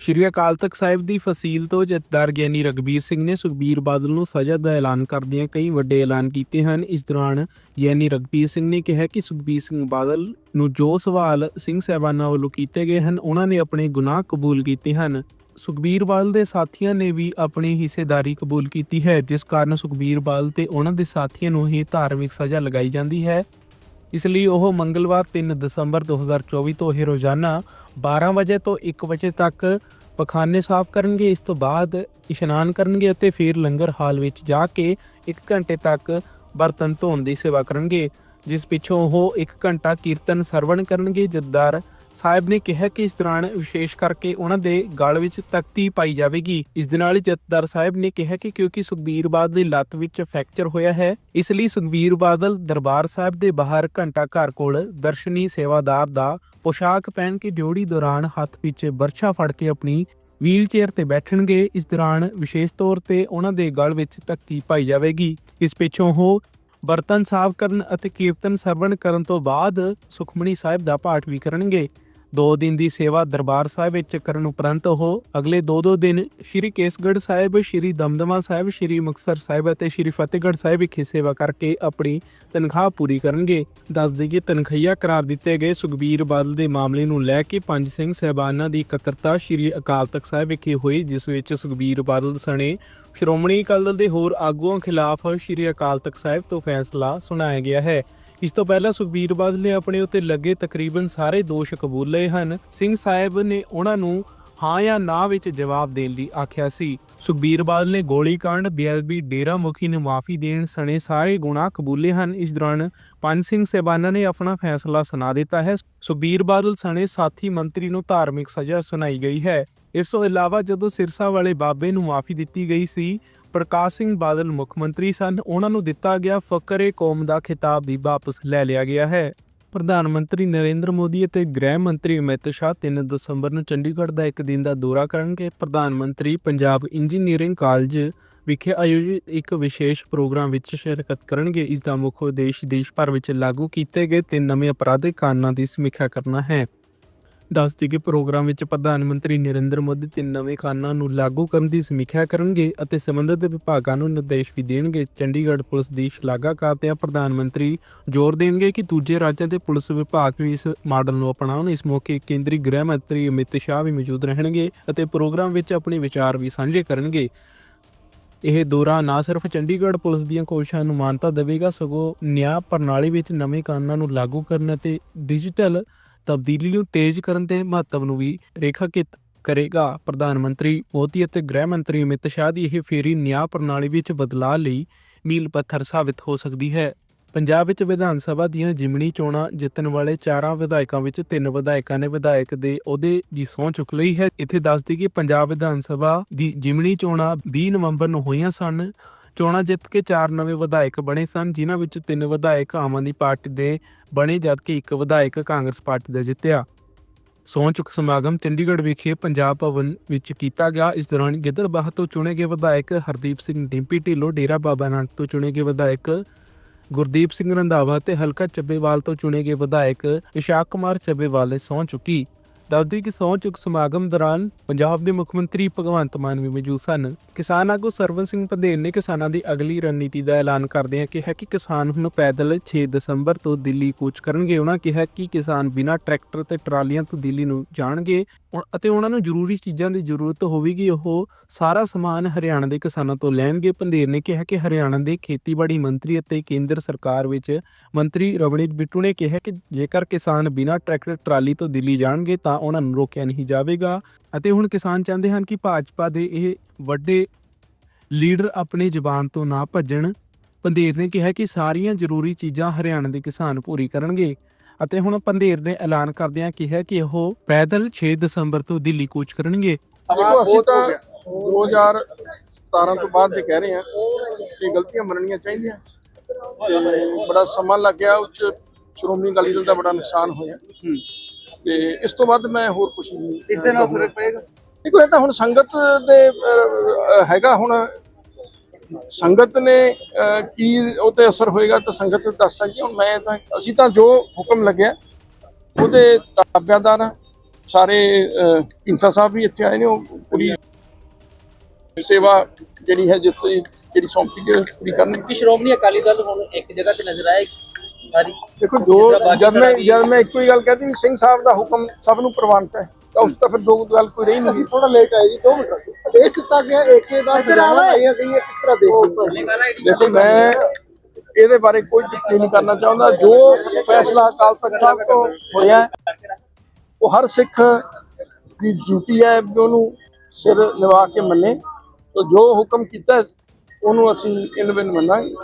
ਸ਼੍ਰੀ ਅਕਾਲ ਤਖਤ ਸਾਹਿਬ ਦੀ ਫਸੀਲ ਤੋਂ ਜਥੇਦਾਰ ਗਿਆਨੀ ਰਗਬੀਰ ਸਿੰਘ ਨੇ ਸੁਖਬੀਰ ਬਾਦਲ ਨੂੰ ਸਜ਼ਾ ਦਾ ਐਲਾਨ ਕਰਦਿਆਂ ਕਈ ਵੱਡੇ ਐਲਾਨ ਕੀਤੇ ਹਨ। ਇਸ ਦੌਰਾਨ ਗਿਆਨੀ ਰਗਬੀਰ ਸਿੰਘ ਨੇ ਕਿਹਾ ਕਿ ਸੁਖਬੀਰ ਸਿੰਘ ਬਾਦਲ ਨੂੰ ਜੋ ਸਵਾਲ ਸਿੰਘ ਸਾਹਿਬਾਨਾਂ ਵੱਲੋਂ ਕੀਤੇ ਗਏ ਹਨ, ਉਹਨਾਂ ਨੇ ਆਪਣੇ ਗੁਨਾਹ ਕਬੂਲ ਕੀਤੇ ਹਨ। ਸੁਖਬੀਰ ਬਾਦਲ ਦੇ ਸਾਥੀਆਂ ਨੇ ਵੀ ਆਪਣੀ ਹਿੱਸੇਦਾਰੀ ਕਬੂਲ ਕੀਤੀ ਹੈ, ਜਿਸ ਕਾਰਨ ਸੁਖਬੀਰ ਬਾਦਲ ਤੇ ਉਹਨਾਂ ਦੇ ਸਾਥੀਆਂ ਨੂੰ ਹੀ ਧਾਰਮਿਕ ਸਜ਼ਾ ਲਗਾਈ ਜਾਂਦੀ ਹੈ। ਇਸ ਲਈ ਉਹ ਮੰਗਲਵਾਰ 3 ਦਸੰਬਰ 2024 ਤੋਂ ਇਹ ਰੋਜ਼ਾਨਾ 12 ਵਜੇ ਤੋਂ 1 ਵਜੇ ਤੱਕ ਪਖਾਨੇ ਸਾਫ਼ ਕਰਨਗੇ, ਇਸ ਤੋਂ ਬਾਅਦ ਇਸ਼ਨਾਨ ਕਰਨਗੇ ਅਤੇ ਫਿਰ ਲੰਗਰ ਹਾਲ ਵਿੱਚ ਜਾ ਕੇ 1 ਘੰਟੇ ਤੱਕ ਬਰਤਨ ਧੋਣ ਦੀ ਸੇਵਾ ਕਰਨਗੇ, ਜਿਸ ਪਿੱਛੋਂ ਉਹ 1 ਘੰਟਾ ਕੀਰਤਨ ਸਰਵਣ ਕਰਨਗੇ ਜੱਦਾਰ ਸਾਹਿਬ ਨੇ ਕਿਹਾ ਕਿ ਇਸ ਦੌਰਾਨ ਵਿਸ਼ੇਸ਼ ਕਰਕੇ ਉਹਨਾਂ ਦੇ ਗਲ ਵਿੱਚ ਤਖਤੀ ਪਾਈ ਜਾਵੇਗੀ। ਇਸ ਦੇ ਨਾਲ ਹੀ ਜਥੇਦਾਰ ਸਾਹਿਬ ਨੇ ਕਿਹਾ ਕਿ ਕਿਉਂਕਿ ਸੁਖਬੀਰ ਬਾਦਲ ਦੀ ਲੱਤ ਵਿੱਚ ਫ੍ਰੈਕਚਰ ਹੋਇਆ ਹੈ, ਇਸ ਲਈ ਸੁਖਬੀਰ ਬਾਦਲ ਦਰਬਾਰ ਸਾਹਿਬ ਦੇ ਬਾਹਰ ਘੰਟਾ ਘਰ ਕੋਲ ਦਰਸ਼ਨੀ ਸੇਵਾਦਾਰ ਦਾ ਪੋਸ਼ਾਕ ਪਹਿਨ ਕੇ ਡਿਊਟੀ ਦੌਰਾਨ ਹੱਥ ਵਿੱਚ ਬਰਛਾ ਫੜ ਕੇ ਆਪਣੀ ਵੀਲ ਚੇਅਰ ਤੇ ਬੈਠਣਗੇ। ਇਸ ਦੌਰਾਨ ਵਿਸ਼ੇਸ਼ ਤੌਰ ਤੇ ਉਹਨਾਂ ਦੇ ਗਲ ਵਿੱਚ ਤਖਤੀ ਪਾਈ ਜਾਵੇਗੀ। ਇਸ ਪਿੱਛੋਂ ਉਹ ਬਰਤਨ ਸਾਫ਼ ਕਰਨ ਅਤੇ ਕੀਰਤਨ ਸਰਵਣ ਕਰਨ ਤੋਂ ਬਾਅਦ ਸੁਖਮਣੀ ਸਾਹਿਬ ਦਾ ਪਾਠ ਵੀ ਕਰਨਗੇ। ਦੋ ਦਿਨ ਦੀ ਸੇਵਾ ਦਰਬਾਰ ਸਾਹਿਬ ਵਿੱਚ ਕਰਨ ਉਪਰੰਤ ਉਹ ਅਗਲੇ ਦੋ ਦੋ ਦਿਨ ਸ਼੍ਰੀ ਕੇਸਗੜ੍ਹ ਸਾਹਿਬ, ਸ਼੍ਰੀ ਦਮਦਮਾ ਸਾਹਿਬ, ਸ਼੍ਰੀ ਮੁਕਤਸਰ ਸਾਹਿਬ ਅਤੇ ਸ਼੍ਰੀ ਫਤਿਹਗੜ੍ਹ ਸਾਹਿਬ ਵਿਖੇ ਸੇਵਾ ਕਰਕੇ ਆਪਣੀ ਤਨਖਾਹ ਪੂਰੀ ਕਰਨਗੇ। ਦੱਸ ਦਈਏ ਤਨਖਈਆ ਕਰਾਰ ਦਿੱਤੇ ਗਏ ਸੁਖਬੀਰ ਬਾਦਲ ਦੇ ਮਾਮਲੇ ਨੂੰ ਲੈ ਕੇ ਪੰਜ ਸਿੰਘ ਸਹਿਬਾਨਾਂ ਦੀ ਇਕੱਤਰਤਾ ਸ਼੍ਰੀ ਅਕਾਲ ਤਖਤ ਸਾਹਿਬ ਵਿਖੇ ਹੋਈ, ਜਿਸ ਵਿੱਚ ਸੁਖਬੀਰ ਬਾਦਲ ਸਣੇ ਸ਼੍ਰੋਮਣੀ ਅਕਾਲੀ ਦਲ ਦੇ ਹੋਰ ਆਗੂਆਂ ਖਿਲਾਫ ਸ਼੍ਰੀ ਅਕਾਲ ਤਖਤ ਸਾਹਿਬ ਤੋਂ ਫੈਸਲਾ ਸੁਣਾਇਆ ਗਿਆ ਹੈ। ਇਸ ਤੋਂ ਪਹਿਲਾਂ ਸੁਖਬੀਰ ਬਾਦਲ ਨੇ ਆਪਣੇ ਉੱਤੇ ਲੱਗੇ ਤਕਰੀਬਨ ਸਾਰੇ ਦੋਸ਼ ਕਬੂਲ ਲਏ ਹਨ। ਸਿੰਘ ਸਾਹਿਬ ਨੇ ਉਹਨਾਂ ਨੂੰ ਹਾਂ ਜਾਂ ਨਾ ਵਿੱਚ ਜਵਾਬ ਦੇਣ ਲਈ ਆਖਿਆ ਸੀ। ਸੁਖਬੀਰ ਬਾਦਲ ਨੇ ਗੋਲੀकांड ਬੀਐਲਬੀ ਡੇਰਾ ਮੁਖੀ ਨੂੰ ਮਾਫੀ ਦੇਣ ਸਣੇ ਸਾਰੇ ਗੁਨਾਹ ਕਬੂਲੇ ਹਨ। ਇਸ ਦੌਰਾਨ ਪੰਜ ਸਿੰਘ ਸਹਿਬਾਨਾਂ ਨੇ ਆਪਣਾ ਫੈਸਲਾ ਸੁਣਾ ਦਿੱਤਾ ਹੈ। ਸੁਖਬੀਰ ਬਾਦਲ ਸਣੇ ਸਾਥੀ ਮੰਤਰੀ ਨੂੰ ਧਾਰਮਿਕ ਸਜ਼ਾ ਸੁਣਾਈ ਗਈ ਹੈ। ਇਸ ਤੋਂ ਇਲਾਵਾ ਜਦੋਂ ਸਿਰਸਾ ਵਾਲੇ ਬਾਬੇ ਨੂੰ ਮਾਫੀ ਦਿੱਤੀ ਗਈ ਸੀ, ਪ੍ਰਕਾਸ਼ ਸਿੰਘ ਬਾਦਲ ਮੁੱਖ ਮੰਤਰੀ ਸਨ, ਉਹਨਾਂ ਨੂੰ ਦਿੱਤਾ ਗਿਆ ਫਕਰੇ ਕੌਮ ਦਾ ਖਿਤਾਬ ਵੀ ਵਾਪਸ ਲੈ ਲਿਆ ਗਿਆ ਹੈ। ਪ੍ਰਧਾਨ ਮੰਤਰੀ ਨਰਿੰਦਰ ਮੋਦੀ ਅਤੇ ਗ੍ਰਹਿ ਮੰਤਰੀ ਅਮਿਤ ਸ਼ਾਹ 3 ਦਸੰਬਰ ਨੂੰ ਚੰਡੀਗੜ੍ਹ ਦਾ ਇੱਕ ਦਿਨ ਦਾ ਦੌਰਾ ਕਰਨਗੇ। ਪ੍ਰਧਾਨ ਮੰਤਰੀ ਪੰਜਾਬ ਇੰਜੀਨੀਅਰਿੰਗ ਕਾਲਜ ਵਿਖੇ ਆਯੋਜਿਤ ਇੱਕ ਵਿਸ਼ੇਸ਼ ਪ੍ਰੋਗਰਾਮ ਵਿੱਚ ਸ਼ਿਰਕਤ ਕਰਨਗੇ। ਇਸ ਦਾ ਮੁੱਖ ਉਦੇਸ਼ ਦੇਸ਼ ਭਰ ਵਿੱਚ ਲਾਗੂ ਕੀਤੇ ਗਏ ਤਿੰਨ ਨਵੇਂ ਅਪਰਾਧਿਕ ਕਾਨੂੰਨਾਂ ਦੀ ਸਮੀਖਿਆ ਕਰਨਾ ਹੈ। ਦੱਸ ਦਈਏ ਕਿ ਪ੍ਰੋਗਰਾਮ ਵਿੱਚ ਪ੍ਰਧਾਨ ਮੰਤਰੀ ਨਰਿੰਦਰ ਮੋਦੀ ਤਿੰਨ ਨਵੇਂ ਕਾਨੂੰਨਾਂ ਨੂੰ ਲਾਗੂ ਕਰਨ ਦੀ ਸਮੀਖਿਆ ਕਰਨਗੇ ਅਤੇ ਸੰਬੰਧਿਤ ਵਿਭਾਗਾਂ ਨੂੰ ਨਿਰਦੇਸ਼ ਵੀ ਦੇਣਗੇ। ਚੰਡੀਗੜ੍ਹ ਪੁਲਿਸ ਦੀ ਸ਼ਲਾਘਾ ਕਰਦਿਆਂ ਪ੍ਰਧਾਨ ਮੰਤਰੀ ਜ਼ੋਰ ਦੇਣਗੇ ਕਿ ਦੂਜੇ ਰਾਜਾਂ ਦੇ ਪੁਲਿਸ ਵਿਭਾਗ ਵੀ ਇਸ ਮਾਡਲ ਨੂੰ ਅਪਣਾਉਣ। ਇਸ ਮੌਕੇ ਕੇਂਦਰੀ ਗ੍ਰਹਿ ਮੰਤਰੀ ਅਮਿਤ ਸ਼ਾਹ ਵੀ ਮੌਜੂਦ ਰਹਿਣਗੇ ਅਤੇ ਪ੍ਰੋਗਰਾਮ ਵਿੱਚ ਆਪਣੇ ਵਿਚਾਰ ਵੀ ਸਾਂਝੇ ਕਰਨਗੇ। ਇਹ ਦੌਰਾ ਨਾ ਸਿਰਫ ਚੰਡੀਗੜ੍ਹ ਪੁਲਿਸ ਦੀਆਂ ਕੋਸ਼ਿਸ਼ਾਂ ਨੂੰ ਮਾਨਤਾ ਦੇਵੇਗਾ, ਸਗੋਂ ਨਿਆਂ ਪ੍ਰਣਾਲੀ ਵਿੱਚ ਨਵੇਂ ਕਾਨੂੰਨਾਂ ਨੂੰ ਲਾਗੂ ਕਰਨ ਅਤੇ ਡਿਜੀਟਲ ਤਬਦੀਲੀ ਨੂੰ ਤੇਜ਼ ਕਰਨ ਦੇ ਮਹੱਤਵ ਨੂੰ ਵੀ ਰੇਖਾਕਿਤ ਕਰੇਗਾ। ਪ੍ਰਧਾਨ ਮੰਤਰੀ ਮੋਦੀ ਅਤੇ ਗ੍ਰਹਿ ਮੰਤਰੀ ਅਮਿਤ ਸ਼ਾਹ ਦੀ ਇਹ ਫੇਰੀ ਨਿਆਂ ਪ੍ਰਣਾਲੀ ਵਿੱਚ ਬਦਲਾਅ ਲਈ ਮੀਲ ਪੱਥਰ ਸਾਬਿਤ ਹੋ ਸਕਦੀ ਹੈ। ਪੰਜਾਬ ਵਿੱਚ ਵਿਧਾਨ ਸਭਾ ਦੀਆਂ ਜਿਮਣੀ ਚੋਣਾਂ ਜਿੱਤਣ ਵਾਲੇ ਚਾਰਾਂ ਵਿਧਾਇਕਾਂ ਵਿੱਚ ਤਿੰਨ ਵਿਧਾਇਕਾਂ ਨੇ ਵਿਧਾਇਕ ਦੇ ਅਹੁਦੇ ਦੀ ਸਹੁੰ ਚੁੱਕ ਲਈ ਹੈ। ਇੱਥੇ ਦੱਸਦੀ ਕਿ ਪੰਜਾਬ ਵਿਧਾਨ ਸਭਾ ਦੀ ਜਿਮਣੀ ਚੋਣਾਂ 20 ਨਵੰਬਰ ਨੂੰ ਹੋਈਆਂ ਸਨ। ਚੋਣਾਂ ਜਿੱਤ ਕੇ ਚਾਰ ਨਵੇਂ ਵਿਧਾਇਕ ਬਣੇ ਸਨ, ਜਿਨ੍ਹਾਂ ਵਿੱਚ ਤਿੰਨ ਵਿਧਾਇਕ ਆਮ ਆਦਮੀ ਪਾਰਟੀ ਦੇ ਬਣੇ, ਜਦਕਿ ਇੱਕ ਵਿਧਾਇਕ ਕਾਂਗਰਸ ਪਾਰਟੀ ਦਾ ਜਿੱਤਿਆ। ਸਹੁੰ ਚੁੱਕ ਸਮਾਗਮ ਚੰਡੀਗੜ੍ਹ ਵਿਖੇ ਪੰਜਾਬ ਭਵਨ ਵਿੱਚ ਕੀਤਾ ਗਿਆ। ਇਸ ਦੌਰਾਨ ਗਿੱਦੜਬਾਹ ਤੋਂ ਚੁਣੇ ਗਏ ਵਿਧਾਇਕ ਹਰਦੀਪ ਸਿੰਘ ਡਿੰਪੀ ਢਿੱਲੋਂ, ਡੇਰਾ ਬਾਬਾ ਨਾਨਕ ਤੋਂ ਚੁਣੇ ਗਏ ਵਿਧਾਇਕ ਗੁਰਦੀਪ ਸਿੰਘ ਰੰਧਾਵਾ ਤੇ ਹਲਕਾ ਚੱਬੇਵਾਲ ਤੋਂ ਚੁਣੇ ਗਏ ਵਿਧਾਇਕ ਇਸ਼ਾਕ ਕੁਮਾਰ ਚੱਬੇਵਾਲ ਨੇ ਸਹੁੰ ਚੁੱਕੀ। ਦੱਸਦੀ ਕਿ ਸਹੁੰ ਚੁੱਕ ਸਮਾਗਮ ਦੌਰਾਨ ਪੰਜਾਬ ਦੇ ਮੁੱਖ ਮੰਤਰੀ ਭਗਵੰਤ ਮਾਨ ਵੀ ਮੌਜੂਦ ਸਨ। ਕਿਸਾਨ ਆਗੂ ਸਰਵਨ ਸਿੰਘ ਪੰਧੇਰ ਨੇ ਕਿਸਾਨਾਂ ਦੀ ਅਗਲੀ ਰਣਨੀਤੀ ਦਾ ਐਲਾਨ ਕਰਦਿਆਂ ਕਿਹਾ ਕਿ ਕਿਸਾਨ ਹੁਣ ਪੈਦਲ 6 ਦਸੰਬਰ ਤੋਂ ਦਿੱਲੀ ਕੂਚ ਕਰਨਗੇ। ਉਹਨਾਂ ਕਿਹਾ ਕਿ ਕਿਸਾਨ ਬਿਨਾਂ ਟਰੈਕਟਰ ਤੇ ਟਰਾਲੀਆਂ ਤੋਂ ਦਿੱਲੀ ਨੂੰ ਜਾਣਗੇ ਅਤੇ ਉਹਨਾਂ ਨੂੰ ਜ਼ਰੂਰੀ ਚੀਜ਼ਾਂ ਦੀ ਜ਼ਰੂਰਤ ਹੋਵੇਗੀ। ਉਹ ਸਾਰਾ ਸਮਾਨ ਹਰਿਆਣਾ ਦੇ ਕਿਸਾਨਾਂ ਤੋਂ ਲੈਣਗੇ। ਪੰਧੇਰ ਨੇ ਕਿਹਾ ਕਿ ਹਰਿਆਣਾ ਦੇ ਖੇਤੀਬਾੜੀ ਮੰਤਰੀ ਅਤੇ ਕੇਂਦਰ ਸਰਕਾਰ ਵਿੱਚ ਮੰਤਰੀ ਰਵਨੀਤ ਬਿੱਟੂ ਨੇ ਕਿਹਾ ਕਿ ਜੇਕਰ ਕਿਸਾਨ ਬਿਨਾਂ ਟਰੈਕਟਰ, ਟਰਾਲੀ ਤੋਂ ਦਿੱਲੀ ਜਾਣਗੇ ਤਾਂ ਉਹਨਾਂ ਨੂੰ ਰੋਕਿਆ ਨਹੀਂ ਜਾਵੇਗਾ ਅਤੇ ਹੁਣ ਕਿਸਾਨ ਚਾਹੁੰਦੇ ਹਨ ਕਿ ਭਾਜਪਾ ਦੇ ਇਹ ਵੱਡੇ ਲੀਡਰ ਆਪਣੀ ਜ਼ੁਬਾਨ ਤੋਂ ਨਾ ਭੱਜਣ। ਪੰਧੇਰ ਨੇ ਕਿਹਾ ਕਿ ਸਾਰੀਆਂ ਜ਼ਰੂਰੀ ਚੀਜ਼ਾਂ ਹਰਿਆਣਾ ਦੇ ਕਿਸਾਨ ਪੂਰੀ ਕਰਨਗੇ ਅਤੇ ਹੁਣ ਪੰਧੇਰ ਨੇ ਐਲਾਨ ਕਰਦਿਆਂ ਕਿਹਾ ਕਿ ਉਹ ਪੈਦਲ 6 ਦਸੰਬਰ ਤੋਂ ਦਿੱਲੀ ਕੂਚ ਕਰਨਗੇ। ਦੇਖੋ ਅਸੀਂ ਤਾਂ 2017 ਤੋਂ ਬਾਅਦ ਦੇ ਕਹਿ ਰਹੇ ਹਾਂ ਕਿ ਗਲਤੀਆਂ ਮੰਨਣੀਆਂ ਚਾਹੀਦੀਆਂ। ਤੇ ਬੜਾ ਸਮਾਂ ਲੱਗ ਗਿਆ ਉੱਚ ਸ਼੍ਰੋਮਣੀ ਅਕਾਲੀ ਦਲ ਦਾ ਬੜਾ ਨੁਕਸਾਨ ਹੋਇਆ। ਤੇ ਇਸ ਤੋਂ ਬਾਅਦ ਮੈਂ ਹੋਰ ਕੁਝ ਨਹੀਂ ਇਸ ਦੇ ਨਾਲ ਫ਼ਰਕ ਪਏਗਾ? ਦੇਖੋ ਇਹ ਤਾਂ ਹੁਣ ਸੰਗਤ ਦੇ ਅਹ, ਹੈਗਾ ਹੁਣ। ਸੰਗਤ ਨੇ ਅਹ, ਕੀ ਉਹ ਤੇ ਅਸਰ ਹੋਏਗਾ ਤਾਂ ਸੰਗਤ ਦੱਸ ਸਕਦੀ ਹੈ। ਹੁਣ ਮੈਂ ਤਾਂ ਅਸੀਂ ਤਾਂ ਜੋ ਹੁਕਮ ਲੱਗਿਆ ਉਹਦੇ ਤਾਬਿਆਦਾਰ ਹਾਂ ਸਾਰੇ ਢੀਂਡਸਾ ਸਾਹਿਬ ਵੀ ਇੱਥੇ ਆਏ ਨੇ ਉਹ ਪੂਰੀ ਸੇਵਾ ਜਿਹੜੀ ਹੈ ਜਿਸ ਦੀ ਜਿਹੜੀ ਸੌਂਪੀ ਗਈ ਉਹ ਪੂਰੀ ਕਰਨਗੇ। ਕਿ ਸ਼੍ਰੋਮਣੀ ਅਕਾਲੀ ਦਲ ਹੁਣ ਇੱਕ ਜਗ੍ਹਾ ਤੇ ਨਜ਼ਰ ਆਏਗੀ। ਸਾਰੀ ਦੇਖੋ ਜੋ ਜਦ ਮੈਂ ਜਦ ਮੈਂ ਇੱਕੋ ਹੀ ਗੱਲ ਕਹਤੀ ਵੀ ਸਿੰਘ ਸਾਹਿਬ ਦਾ ਹੁਕਮ ਸਭ ਨੂੰ ਪ੍ਰਵਾਨਤ ਹੈ ਤਾਂ ਉਸ ਤਾਂ ਫਿਰ ਦੋ ਗੱਲ ਕੋਈ ਰਹੀ ਨਹੀਂ। ਥੋੜਾ ਲੇਟ ਆਏ ਜੀ 2 ਮਿੰਟ ਆਦੇਸ਼ ਦਿੱਤਾ ਗਿਆ ਏਕੇ ਦਾ ਸਜ਼ਾਵਾਂ ਆਈਆਂ ਗਈਆਂ ਕਿਸ ਤਰ੍ਹਾਂ ਦੇਖਦੇ ਹੋ ਦੇਖੋ ਮੈਂ ਇਹਦੇ ਬਾਰੇ ਕੋਈ ਟਿੱਪਣੀ ਨਹੀਂ ਕਰਨਾ ਚਾਹੁੰਦਾ। ਜੋ ਫੈਸਲਾ ਅਕਾਲ ਤਖਤ ਸਾਹਿਬ ਤੋਂ ਹੋਇਆ ਹੈ, ਉਹ ਹਰ ਸਿੱਖ ਦੀ ਡਿਊਟੀ ਹੈ ਕਿ ਉਹਨੂੰ ਸਿਰ ਨਿਵਾ ਕੇ ਮੰਨੇ। ਤਾਂ ਜੋ ਹੁਕਮ ਕੀਤਾ ਹੈ, ਉਹਨੂੰ ਅਸੀਂ ਇਨ ਬਿਨ ਮੰਨਾਂਗੇ।